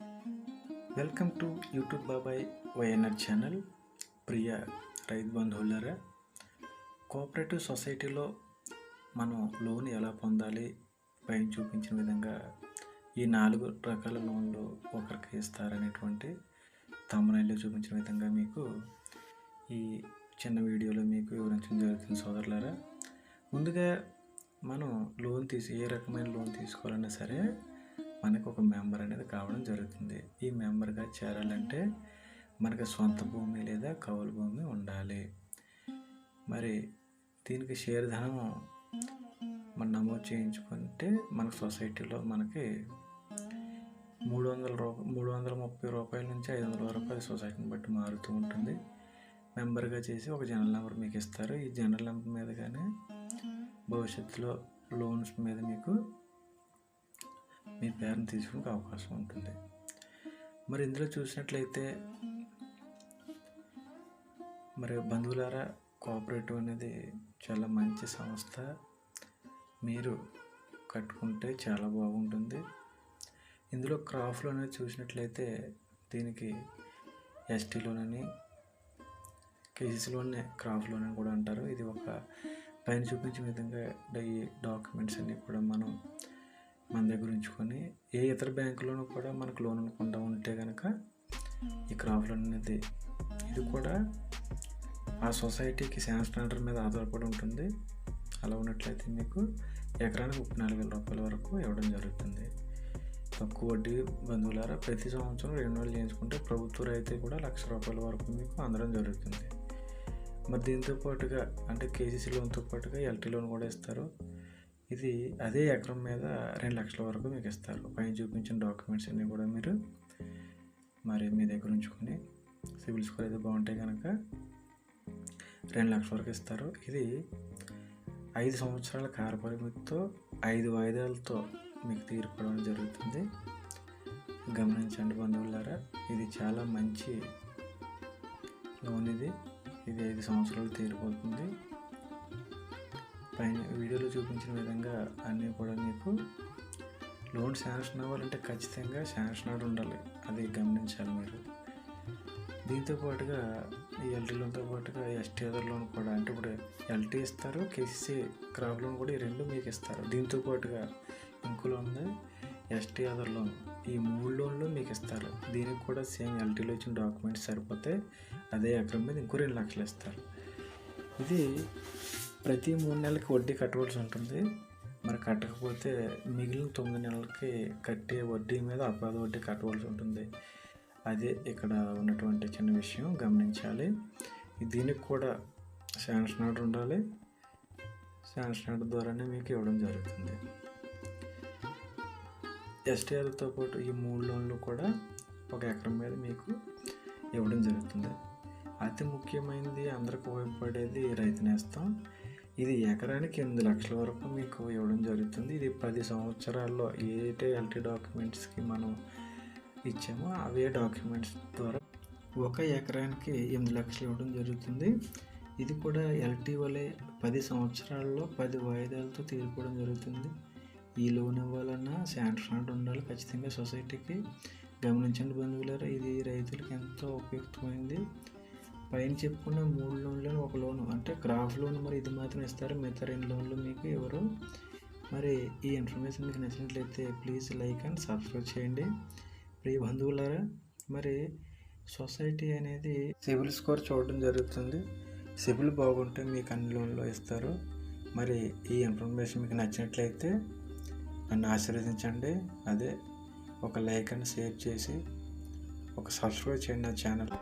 Welcome to YouTube Babai YNR channel. ప్రియ రైతు బంధువులారా cooperative సొసైటీలో మనం లోన్ ఎలా పొందాలి పైన చూపించిన విధంగా ఈ నాలుగు రకాల లోన్లు ఒకరికి ఇస్తారనేటువంటి తమ్మనైలో చూపించిన విధంగా మీకు ఈ చిన్న వీడియోలో మీకు వివరించడం జరుగుతుంది సోదరులారా. ముందుగా మనం లోన్ తీసి ఏ రకమైన లోన్ తీసుకోవాలన్నా సరే మనకు ఒక మెంబర్ అనేది కావడం జరుగుతుంది. ఈ మెంబర్గా చేరాలంటే మనకు సొంత భూమి లేదా కౌలు భూమి ఉండాలి. మరి దీనికి షేర్ ధనం మనం నమోదు చేయించుకుంటే మన సొసైటీలో మనకి మూడు వందల రూప మూడు వందల ముప్పై రూపాయల నుంచి ఐదు వందల వరకు అది సొసైటీని బట్టి మారుతూ ఉంటుంది. మెంబర్గా చేసి ఒక జనరల్ నెంబర్ మీకు ఇస్తారు. ఈ జనరల్ నెంబర్ మీద కానీ భవిష్యత్తులో లోన్స్ మీద మీకు మీ పేరుని తీసుకునే అవకాశం ఉంటుంది. మరి ఇందులో చూసినట్లయితే మరి బంధువులారా కోఆపరేటివ్ అనేది చాలా మంచి సంస్థ. మీరు కట్టుకుంటే చాలా బాగుంటుంది. ఇందులో క్రాఫ్ లోన్ అనేది చూసినట్లయితే దీనికి ఎస్టీ లోన్ అని కేసీసీలోనే క్రాఫ్ లోన్ అని కూడా అంటారు. ఇది ఒక పైన చూపించిన విధంగా ఈ డాక్యుమెంట్స్ అన్నీ కూడా మనం మన దగ్గర ఉంచుకొని ఏ ఇతర బ్యాంకులోనూ కూడా మనకు లోన్ అనుకుంటా ఉంటే కనుక ఈ క్రాప్ లోన్ అనేది ఇది కూడా ఆ సొసైటీకి శాంక్షన్ ఆర్డర్ మీద ఆధారపడి ఉంటుంది. అలా ఉన్నట్లయితే మీకు ఎకరానికి ముప్పై నాలుగు వేల రూపాయల వరకు ఇవ్వడం జరుగుతుంది. తక్కువ వడ్డీ బంధువులారా ప్రతి సంవత్సరం రెండు వేలు చేయించుకుంటే ప్రభుత్వ రైతే కూడా లక్ష రూపాయల వరకు మీకు అందడం జరుగుతుంది. మరి దీంతో పాటుగా అంటే కేసీసీ లోన్తో పాటుగా ఎల్టీ లోన్ కూడా ఇస్తారు. ఇది అదే ఎకరం మీద రెండు లక్షల వరకు మీకు ఇస్తారు. పైన చూపించిన డాక్యుమెంట్స్ అన్నీ కూడా మీరు మరి మీ దగ్గర ఉంచుకొని సివిల్ స్కోర్ అయితే బాగుంటే కనుక రెండు లక్షల వరకు ఇస్తారు. ఇది ఐదు సంవత్సరాల కార పరిమితితో ఐదు వాయిదాలతో మీకు తీర్పడం జరుగుతుంది. గమనించండి బంధువులారా ఇది చాలా మంచి లోన్ ఇది. ఇది ఐదు సంవత్సరాలు తీరిపోతుంది. పైన వీడియోలో చూపించిన విధంగా అన్నీ కూడా మీకు లోన్ శాంక్షన్ అవ్వాలంటే ఖచ్చితంగా శాంక్షన్ ఆర్డర్ ఉండాలి. అది గమనించాలి మీరు. దీంతో పాటుగా ఈ ఎల్టీ లోన్తో పాటుగా ఎస్టీ లోన్ కూడా అంటే ఇప్పుడు ఎల్టీ ఇస్తారు కేసీసీ క్రాప్ లోన్ కూడా ఈ రెండు మీకు ఇస్తారు. దీంతో పాటుగా ఇంకో లోన్ ఉంది ఎస్టీ ఆధార్ లోన్. ఈ మూడు లోన్లు మీకు ఇస్తారు. దీనికి కూడా సేమ్ ఎల్టీలో ఇచ్చిన డాక్యుమెంట్స్ సరిపోతే అదే ఎకరం మీద ఇంకో రెండు లక్షలు ఇస్తారు. ఇది ప్రతి మూడు నెలలకి వడ్డీ కట్టవలసి ఉంటుంది. మరి కట్టకపోతే మిగిలిన తొమ్మిది నెలలకి కట్టే వడ్డీ మీద అపరాధ వడ్డీ కట్టవలసి ఉంటుంది. అదే ఇక్కడ ఉన్నటువంటి చిన్న విషయం గమనించాలి. దీనికి కూడా శాంక్షన్ ఆర్డర్ ఉండాలి. శాంక్షన్ ఆర్డర్ ద్వారానే మీకు ఇవ్వడం జరుగుతుంది. ఎస్టీఆర్తో పాటు ఈ మూడు లోన్లు కూడా ఒక ఎకరం మీద మీకు ఇవ్వడం జరుగుతుంది. అతి ముఖ్యమైనది అందరికి ఉపయోగపడేది రైతు నేస్తం. ఇది ఎకరానికి ఎనిమిది లక్షల వరకు మీకు ఇవ్వడం జరుగుతుంది. ఇది పది సంవత్సరాల్లో ఏటే ఎల్టీ డాక్యుమెంట్స్కి మనం ఇచ్చామో అవే డాక్యుమెంట్స్ ద్వారా ఒక ఎకరానికి ఎనిమిది లక్షలు ఇవ్వడం జరుగుతుంది. ఇది కూడా ఎల్టీ వలె పది సంవత్సరాల్లో పది వాయిదాలతో తీరిపోవడం జరుగుతుంది. ఈ లోన్ ఇవ్వాలన్నా శాంక్షన్ ఆర్డర్ ఉండాలి ఖచ్చితంగా సొసైటీకి. గమనించండి బంధువులారా ఇది రైతులకు ఎంతో ఉపయుక్తమైంది పైన చెప్పుకున్న మూడు లోన్లను ఒక లోను అంటే క్రాఫ్ లోన్ మరి ఇది మాత్రం ఇస్తారు. మిగతా రెండు లోన్లు మీకు ఎవరు? మరి ఈ ఇన్ఫర్మేషన్ మీకు నచ్చినట్లయితే ప్లీజ్ లైక్ అండ్ సబ్స్క్రైబ్ చేయండి. ప్రియ బంధువులారా మరి సొసైటీ అనేది సివిల్ స్కోర్ చూడడం జరుగుతుంది. సివిల్ బాగుంటే మీకు అన్ని లోన్లు ఇస్తారు. మరి ఈ ఇన్ఫర్మేషన్ మీకు నచ్చినట్లయితే నన్ను ఆశీర్వదించండి. అదే ఒక లైక్ అండ్ షేర్ చేసి ఒక సబ్స్క్రైబ్ చేయండి నా ఛానల్.